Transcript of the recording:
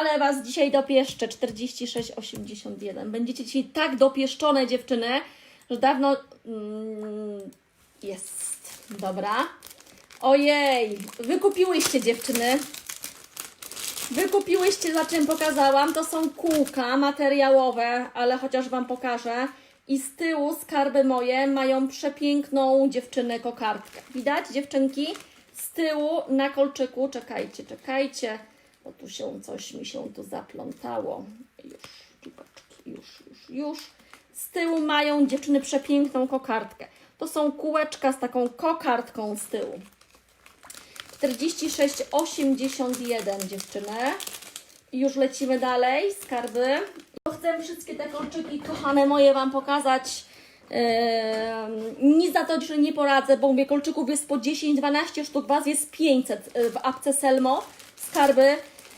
ale Was dzisiaj dopieszczę. 46,81. Będziecie dzisiaj tak dopieszczone, dziewczyny, że dawno... Mm, jest. Dobra. Ojej, wykupiłyście dziewczyny. Wykupiłyście, za czym pokazałam. To są kółka materiałowe, ale chociaż Wam pokażę. I z tyłu skarby moje mają przepiękną dziewczynę kokardkę. Widać, dziewczynki? Z tyłu na kolczyku, czekajcie, czekajcie, bo tu się coś mi się tu zaplątało. Już, już, już, już. Z tyłu mają dziewczyny przepiękną kokardkę. To są kółeczka z taką kokardką z tyłu. 46,81 dziewczyny. I już lecimy dalej, skarby. Chcę wszystkie te kolczyki, kochane moje, Wam pokazać. Yy, nic za to dzisiaj nie poradzę, bo mówię, kolczyków jest po 10-12 sztuk, Was jest 500 w apce Selmo. Skarby